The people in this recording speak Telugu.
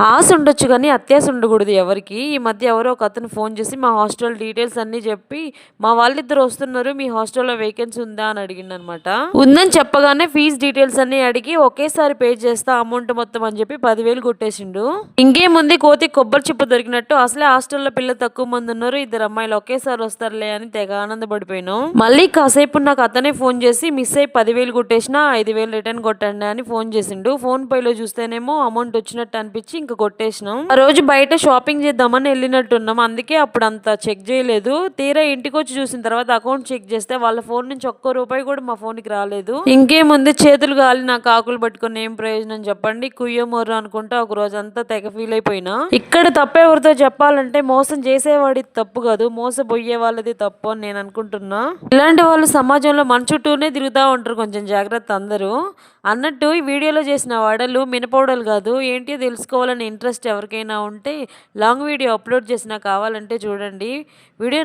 ఆశ ఉండొచ్చు కానీ అత్యాశ ఉండకూడదు ఎవరికి. ఈ మధ్య ఎవరో ఒక అతను ఫోన్ చేసి మా హాస్టల్ డీటెయిల్స్ అన్నీ చెప్పి మా వాళ్ళిద్దరు వస్తున్నారు మీ హాస్టల్లో వేకెన్సీ ఉందా? అని అడిగింది అనమాట ఉందని చెప్పగానే ఫీజ్ డీటెయిల్స్ అన్ని అడిగి ఒకేసారి పే చేస్తా అమౌంట్ మొత్తం అని చెప్పి పదివేలు కొట్టేసిండు. ఇంకేముంది కోతి కొబ్బరి చిప్ప దొరికినట్టు అసలే హాస్టల్లో పిల్లలు తక్కువ మంది ఉన్నారు ఇద్దరు అమ్మాయిలు ఒకేసారి వస్తారులే అని తెగ ఆనందపడిపోయాను. మళ్ళీ కాసేపు నాకు అతనే ఫోన్ చేసి మిస్ అయ్యి పదివేలు కొట్టేసిన ఐదు వేలు రిటర్న్ కొట్టండి అని ఫోన్ చేసిండు. ఫోన్ పేలో చూస్తేనేమో అమౌంట్ వచ్చినట్టు అనిపించి ఇంకా కొట్టేసినాం. ఆ రోజు బయట షాపింగ్ చేద్దామని వెళ్ళినట్టున్నాం. అందుకే అప్పుడు అంత చెక్ చేయలేదు. తీరా ఇంటికి వచ్చి చూసిన తర్వాత అకౌంట్ చెక్ చేస్తే వాళ్ళ ఫోన్ నుంచి ఒక్క రూపాయి కూడా మా ఫోన్కి రాలేదు. ఇంకేముంది? చేతులు గాలి నాకు ఆకులు పట్టుకుని ఏం ప్రయోజనం చెప్పండి? కుయ్యమోర్రు అనుకుంటా ఒక రోజు అంతా తెగ ఫీల్ అయిపోయినా. ఇక్కడ తప్పెవరితో చెప్పాలంటే మోసం చేసేవాడి తప్పు కాదు. మోసపోయే వాళ్ళది తప్పు అని నేను అనుకుంటున్నా. ఇలాంటి వాళ్ళు సమాజంలో మన చుట్టూనే తిరుగుతూ ఉంటారు కొంచెం జాగ్రత్త అందరూ. అన్నట్టు ఈ వీడియోలో చేసిన వడలు మినపవడలు కాదు. ఏంటి తెలుసుకోవాలని ఇంట్రెస్ట్ ఎవరికైనా ఉంటే లాంగ్ వీడియో అప్లోడ్ చేసినా కావాలంటే చూడండి. వీడియో